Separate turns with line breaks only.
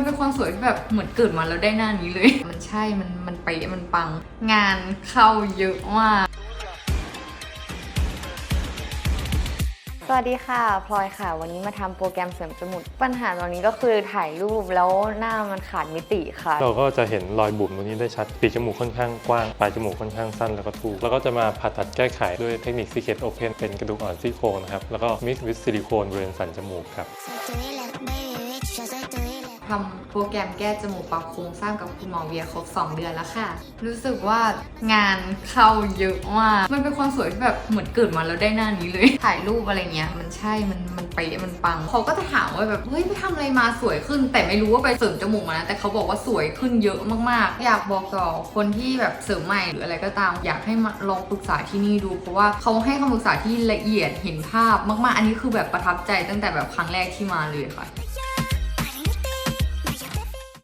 มันเป็นความสวยที่แบบเหมือนเกิดมาแล้วได้หน้านี้เลย มันใช่ มันมันไปะมันปัง งานเข้าเยอะมาก สวัสดีค่ะพลอยค่ะ วันนี้มาทำโปรแกรมเสริมจมูกปัญหาตอนนี้ก็คือถ่ายรูปแล้วหน้ามันขาดมิติค่ะ
เราก็จะเห็นรอยบุ๋มตรงนี้ได้ชัดปีกจมูกค่อนข้างกว้าง ปลายจมูกค่อนข้างสั้นแล้วก็ทูแล้วก็จะมาผ่าตัดแก้ไขด้วยเทคนิค Secret Open เป็นกระดูกอ่อนซี่โครงนะครับ แล้วก็ Mix with Silicone บริเวณสันจมูกครับ
ทำโปรแกรมแก้จมูกปรับโครงสร้างกับคุณหมอเวียครบ 2 เดือนแล้วค่ะ รู้สึกว่างานเข้าเยอะมาก มันเป็นความสวยที่แบบเหมือนเกิดมาแล้วได้หน้านี้เลย ถ่ายรูปอะไรเงี้ย มันใช่ มันมันไปะมันปัง เขาก็จะถามว่าแบบ เฮ้ยไปทำอะไรมาสวยขึ้น แต่ไม่รู้ว่าไปเสริมจมูกมานะ แต่เขาบอกว่าสวยขึ้นเยอะมากๆ อยากบอกต่อคนที่แบบเสริมใหม่หรืออะไรก็ตาม อยากให้มาลองปรึกษาที่นี่ดู เพราะว่าเขาให้คำปรึกษาที่ละเอียดเห็นภาพมาก ๆ อันนี้คือแบบประทับใจตั้งแต่แบบครั้งแรกที่มาเลยค่ะ